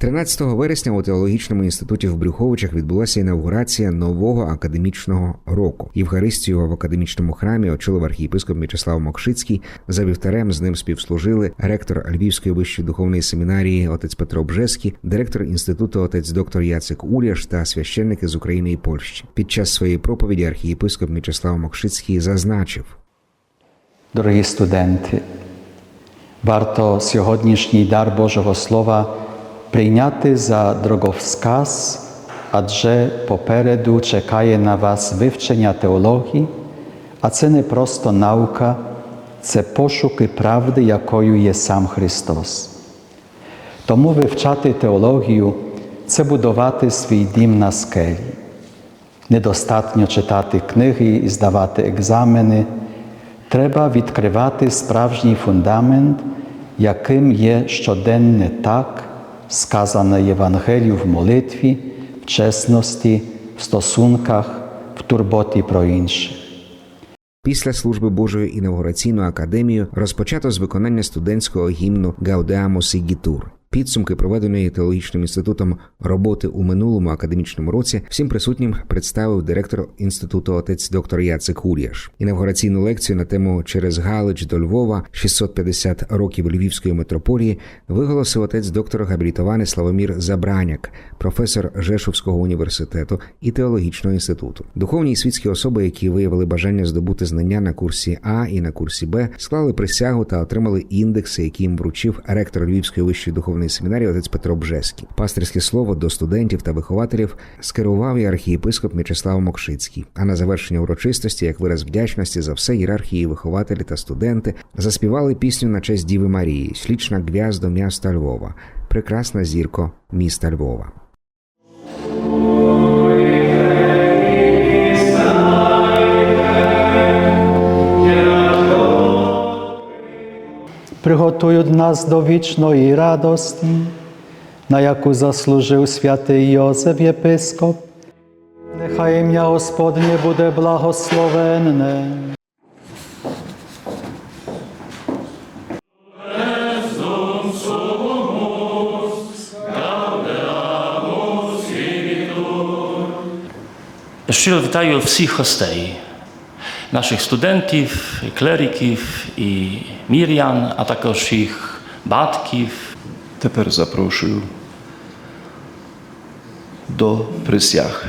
13 вересня у теологічному інституті в Брюховичах відбулася інаугурація нового академічного року. Євхаристію в академічному храмі очолив архієпископ М'ячеслав Мокшицький. За вівтарем з ним співслужили ректор Львівської вищої духовної семінарії отець Петро Бжеський, директор інституту отець доктор Яцик Уляш та священники з України і Польщі. Під час своєї проповіді архієпископ М'ячеслав Мокшицький зазначив. Дорогі студенти, варто сьогоднішній дар Божого Слова прийняти за дороговсказ, адже попереду чекає на вас вивчення теології, а це не просто наука, це пошуки правди, якою є сам Христос. Тому вивчати теологію це будувати свій дім на скелі. Недостатньо читати книги і здавати екзамени. Треба відкривати справжній фундамент, яким є щоденне так, сказане Євангелію в молитві, в чесності, в стосунках, в турботі про інших. Після служби Божої інавгураційну академію розпочато з виконання студентського гімну Гаудеамус Ігітур. Підсумки проведеної теологічним інститутом роботи у минулому академічному році всім присутнім представив директор інституту отець доктор Яцик Ур'яш. Інавгураційну лекцію на тему через Галич до Львова 650 років Львівської митрополії виголосив отець доктор габілітований Славомір Забраняк, професор Жешовського університету і теологічного інституту. Духовні і світські особи, які виявили бажання здобути знання на курсі А і на курсі Б, склали присягу та отримали індекси, які їм вручив ректор Львівської вищої духовної семінарії отець Петро Бжеський. Пастирське слово до студентів та вихователів скерував і архієпископ М'ячеслав Мокшицький. А на завершення урочистості, як вираз вдячності за все, ієрархії, вихователі та студенти заспівали пісню на честь Діви Марії, слічна гв'яздо міста Львова, прекрасна зірко міста Львова. Приготують нас до вічної радості, на яку заслужив святий Йозеф Єпископ. Нехай ім'я Господнє буде благословенне. Щиро вітаю всіх гостей, студентів, і клериків, і мір'ян, а також їх батьків. Тепер запрошую до присяг.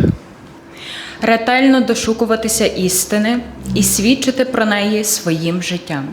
ретельно дошукуватися істини і свідчити про неї своїм життям.